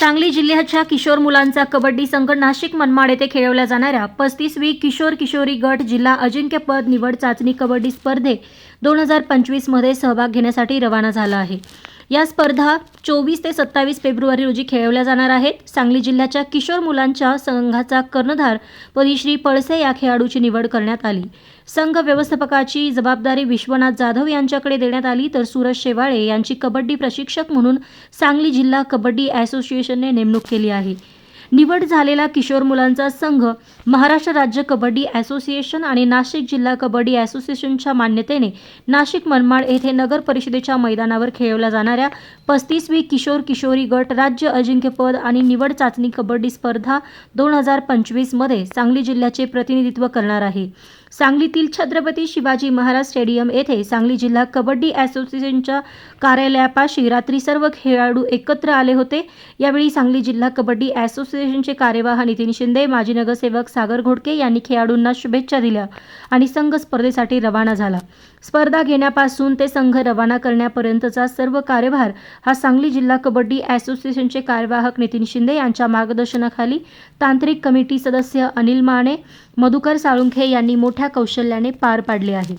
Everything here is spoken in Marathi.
सांगली जिल्ह्याच्या किशोर मुलांचा कबड्डी संघ नाशिक मनमाड येथे खेळवल्या जाणाऱ्या पस्तीसवी किशोर किशोरी गट जिल्हा अजिंक्यपद निवड चाचणी कबड्डी स्पर्धे दोन हजार पंचवीसमध्ये सहभाग घेण्यासाठी रवाना झाला आहे. या स्पर्धा चोवीस ते सत्तावीस फेब्रुवारी रोजी खेळवल्या जाणार आहेत. सांगली जिल्ह्याच्या किशोर मुलांच्या संघाचा कर्णधार परीश्री पळसे या खेळाडूची निवड करण्यात आली. संघ व्यवस्थापकाची जबाबदारी विश्वनाथ जाधव यांच्याकडे देण्यात आली तर सूरज शेवाळे यांची कबड्डी प्रशिक्षक म्हणून सांगली जिल्हा कबड्डी असोसिएशनने नेमणूक केली आहे. निवड झालेला किशोर मुलांचा संघ महाराष्ट्र राज्य कबड्डी असोसिएशन आणि नाशिक जिल्हा कबड्डी असोसिएशनच्या मान्यतेने नाशिक मनमाड येथे नगर परिषदेच्या मैदानावर खेळवल्या जाणाऱ्या पस्तीसवी किशोर किशोरी गट राज्य अजिंक्यपद आणि निवड चाचणी कबड्डी स्पर्धा दोन हजार पंचवीसमध्ये सांगली जिल्ह्याचे प्रतिनिधित्व करणार आहे. सांगलीतील छत्रपती शिवाजी महाराज स्टेडियम येथे सांगली जिल्हा कबड्डी असोसिएशनच्या कार्यालयापाशी रात्री सर्व खेळाडू एकत्र आले होते. यावेळी सांगली जिल्हा कबड्डी असोसिएशनचे कार्यवाह नितीन शिंदे माजी नगरसेवक सागर घोडके यांनी खेळाडूंना शुभेच्छा दिल्या आणि संघ स्पर्धेसाठी रवाना झाला. स्पर्धा घेण्यापासून ते संघ रवाना करण्यापर्यंतचा सर्व कार्यभार हा सांगली जिल्हा कबड्डी असोसिएशनचे कार्यवाहक नितीन शिंदे यांच्या मार्गदर्शनाखाली तांत्रिक कमिटी सदस्य अनिल माने मधुकर साळुंखे यांनी मोठ्या कौशल्याने पार पाडले आहे.